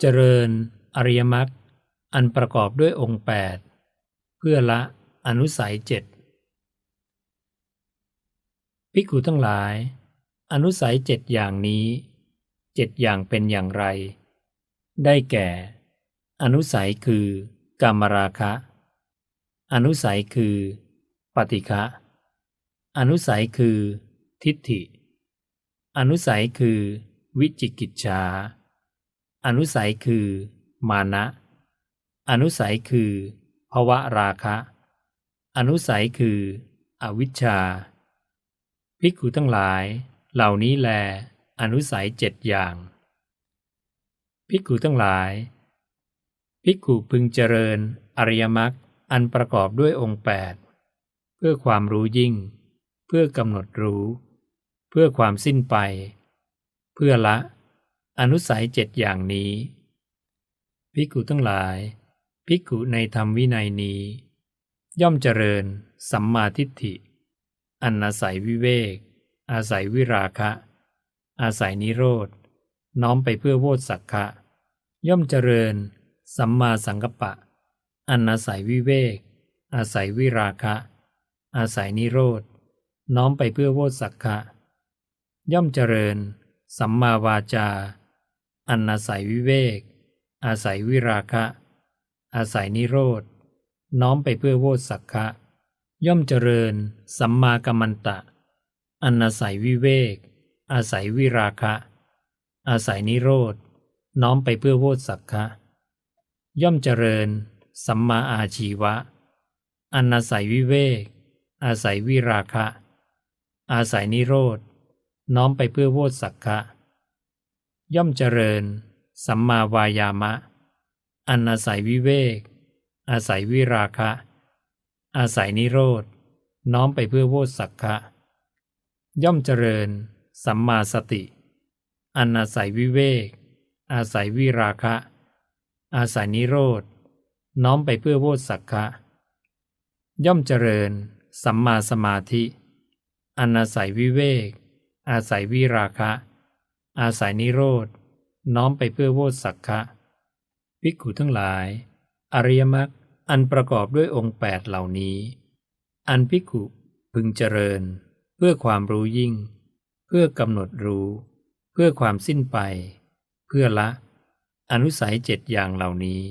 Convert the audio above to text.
เจริญอริยมรรคอันประกอบด้วยองค์ 8 เพื่อละอนุสัยเจ็ดภิกขุทั้งหลาย อนุสัยเจ็ดอย่างนี้เจ็ดอย่างเป็นอย่างไร ได้แก่ อนุสัยคือกามราคะ อนุสัยคือ ปฏิฆะอนุสัยคือ ทิฏฐิ อนุสัยคือ วิจิกิจฉา อนุสัยคือ มานะ อนุสัยคือภวะราคะ อนุสัยคือ อวิชชา ภิกขุทั้งหลาย เหล่านี้แล อนุสัยเจ็ดอย่าง ภิกขุทั้งหลาย ภิกขุพึงเจริญ อริยมรรคอันประกอบด้วยองค์แปดเพื่อความรู้ยิ่ง เพื่อกำหนดรู้ เพื่อความสิ้นไป เพื่อละ อนุสัยเจ็ดอย่างนี้ ภิกขุทั้งหลาย ภิกขุในธรรมวินัยนี้ ย่อมเจริญ สัมมาทิฏฐิ อันอาศัยวิเวก อาศัยวิราคะ อาศัยนิโรธ น้อมไปเพื่อโวตสักขะ ย่อมเจริญ สัมมาสังกัปปะ อันอาศัยวิเวก อาศัยวิราคะ อาศัยนิโรธ น้อมไปเพื่อโวตสักขะ ย่อมเจริญ สัมมาวาจา อันอาศัยวิเวก อาศัยวิราคะ อาศัยนิโรธ น้อมไปเพื่อโวตสักขะย่อมเจริญ สัมมากัมมันตะ อันอาศัยวิเวก อาศัยวิราคะ อาศัยนิโรธ น้อมไปเพื่อโวตสักขะย่อมเจริญ สัมมาอาชีวะ อันอาศัยวิเวก อาศัยวิราคะ อาศัยนิโรธ น้อมไปเพื่อโวตสักขะ ย่อมเจริญ สัมมาวายามะ อันอาศัยวิเวก อาศัยวิราคะ อาศัยนิโรธ น้อมไปเพื่อโวตสักขะย่อมเจริญ สัมมาสติ อันอาศัยวิเวก อาศัยวิราคะ อาศัยนิโรธ น้อมไปเพื่อโวตสักขะย่อมเจริญ สัมมาสมาธิ อันอาศัยวิเวก อาศัยวิราคะ อาศัยนิโรธน้อมไปเพื่อโวตสักคะภิกขุทั้งหลาย อริยมรรคอันประกอบด้วยองค์แปดเหล่านี้ อันภิกขุพึงเจริญ เพื่อความรู้ยิ่ง เพื่อกำหนดรู้ เพื่อความสิ้นไป เพื่อละ อนุสัยเจ็ดอย่างเหล่านี้